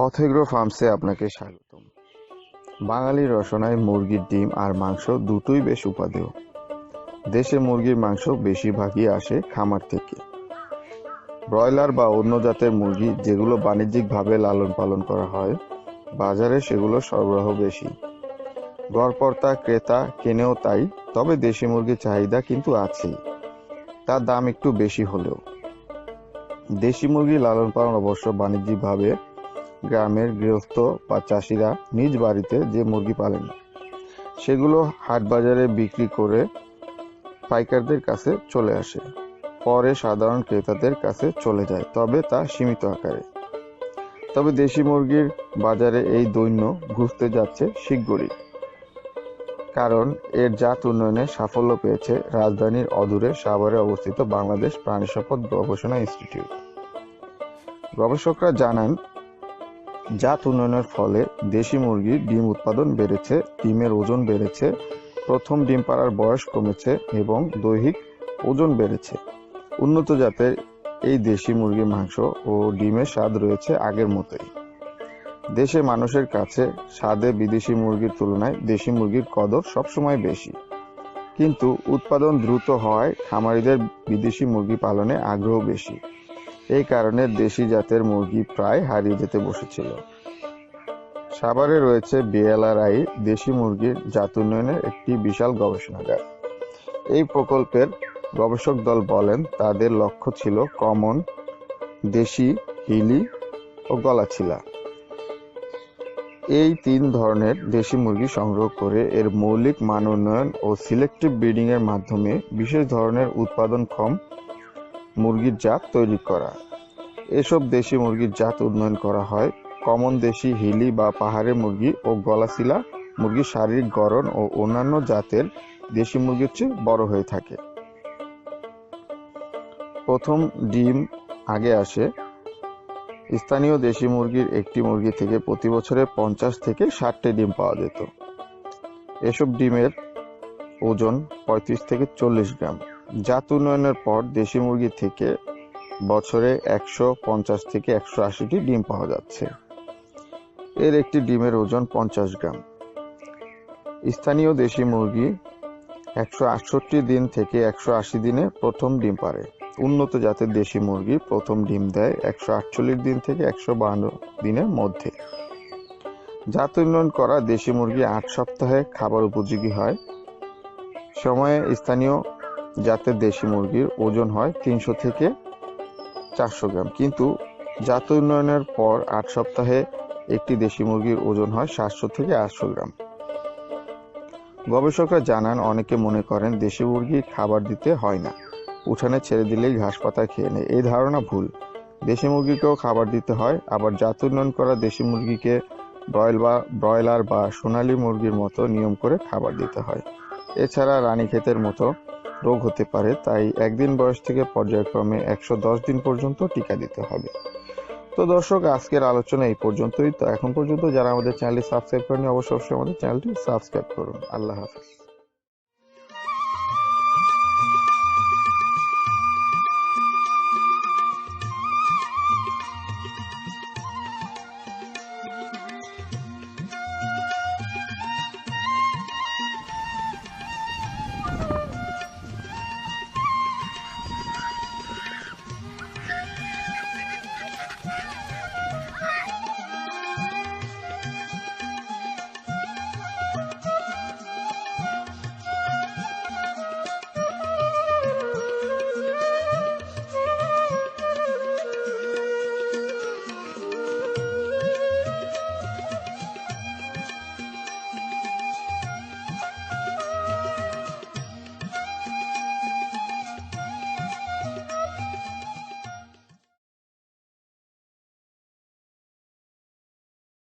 পথেগ্রো ফার্মসে আপনাকে স্বাগতম। বাঙালি রসনায় মুরগির ডিম আর মাংস দুটোই বেশ উপাদেয়। দেশে মুরগির মাংস বেশিরভাগই আসে খামার থেকে। ব্রয়লার বা অন্য জাতের মুরগি যেগুলো বাণিজ্যিকভাবে লালন পালন করা হয়, বাজারে সেগুলো সরবরাহ বেশি। গড়পর্তা ক্রেতা কেনেও তাই, তবে দেশি মুরগির চাহিদা কিন্তু আছেই। তার দাম একটু বেশি হলেও। দেশি মুরগি লালন পালন অবশ্য বাণিজ্যিকভাবে গ্রামের গৃহস্থ বা চাষিরা নিজ বাড়িতে যে মুরগি পালেন, সেগুলো হাট বাজারে বিক্রি করে পাইকারদের কাছে চলে আসে। পরে সাধারণ ক্রেতাদের কাছে চলে যায়, তবে তা সীমিত আকারে। তবে দেশি মুরগির বাজারে এই দৈন্য ঘুষতে যাচ্ছে শীঘ্রই কারণ এর জাত উন্নয়নে সাফল্য পেয়েছে রাজধানীর অদূরে সাভারে অবস্থিত বাংলাদেশ প্রাণী সম্পদ গবেষণা ইনস্টিটিউট। গবেষকরা জানান জাত উন্নয়নের ফলে দেশি মুরগির ডিম উৎপাদন বেড়েছে, ডিমের ওজন বেড়েছে, প্রথম ডিম পাড়ার বয়স কমেছে এবং দৈহিক ওজন বেড়েছে। উন্নত জাতের এই দেশি মুরগির মাংস ও ডিমের স্বাদ রয়েছে আগের মতোই। দেশে মানুষের কাছে স্বাদে বিদেশি মুরগির তুলনায় দেশি মুরগির কদর সবসময় বেশি। কিন্তু উৎপাদন দ্রুত হওয়ায় খামারিদের বিদেশি মুরগি পালনে আগ্রহ বেশি। এই কারণে দেশি জাতের মুরগি প্রায় হারিয়ে যেতে বসেছিল। সাভারে রয়েছে বিএলআরআই, দেশি মুরগির জাত উন্নয়নের একটি বিশাল গবেষণাগার। এই প্রকল্পের গবেষক দল বলেন, তাদের লক্ষ্য ছিল কমন, দেশি, হিলি ও গলাছিলা। এই তিন ধরনের দেশি মুরগি সংগ্রহ করে এর মৌলিক মান উন্নয়ন ও সিলেক্টিভ ব্রিডিং এর মাধ্যমে বিশেষ ধরনের উৎপাদনক্ষম মুরগির জাত তৈরি করা। এসব দেশি মুরগির জাত উন্নয়ন করা হয়। কমন দেশি হিলি বা পাহাড়ের মুরগি ও গলাশিলা মুরগির শারীরিক গড়ন ও অন্যান্য জাতের দেশি মুরগির চেয়ে বড় হয়ে থাকে। প্রথম ডিম আগে আসে। স্থানীয় দেশি মুরগির একটি মুরগি থেকে প্রতি বছরে পঞ্চাশ থেকে ষাটটি ডিম পাওয়া যেত। এসব ডিমের ওজন পঁয়ত্রিশ থেকে চল্লিশ গ্রাম। জাত উন্নয়নের পর দেশি মুরগি থেকে বছরে একশো পঞ্চাশ থেকে একশো আশিটি ডিম পাওয়া যাচ্ছে। এর একটি ডিমের ওজন পঞ্চাশ গ্রাম। স্থানীয় দেশি মুরগি একশো আটষট্টি দিন থেকে একশো আশি দিনে প্রথম ডিম পারে। উন্নত জাতের দেশি মুরগি প্রথম ডিম দেয় একশো আটচল্লিশ দিন থেকে একশো বাহান্ন দিনের মধ্যে। জাত উন্নয়ন করা দেশি মুরগি আট সপ্তাহে খাবার উপযোগী হয়। সময়ে স্থানীয় জাতের দেশি মুরগির ওজন হয় তিনশো থেকে চারশো গ্রাম। কিন্তু জাত উন্নয়নের পর আট সপ্তাহে একটি দেশি মুরগির ওজন হয় সাতশো থেকে আটশো গ্রাম। গবেষকরা জানান, অনেকে মনে করেন দেশি মুরগি খাবার দিতে হয় না। উঠানে ছেড়ে দিলেই ঘাস পাতা খেয়ে নেয়। এই ধারণা ভুল। দেশি মুরগিকেও খাবার দিতে হয়, আবার জাত উন্নয়ন করা দেশি মুরগিকে ব্রয়েল বা ব্রয়লার বা সোনালী মুরগির মতো নিয়ম করে খাবার দিতে হয়। এছাড়া রানী ক্ষেতের মতো রোগ হতে পারে, তাই একদিন বয়স থেকে পর্যায়ক্রমে একশো দশ দিন পর্যন্ত টিকা দিতে হবে। তো দর্শক, আজকের আলোচনা এই পর্যন্তই। তো এখন পর্যন্ত যারা আমাদের চ্যানেলটি সাবস্ক্রাইব করেনি অবশ্যই অবশ্যই আমাদের চ্যানেলটি সাবস্ক্রাইব করুন। আল্লাহ হাফিজ।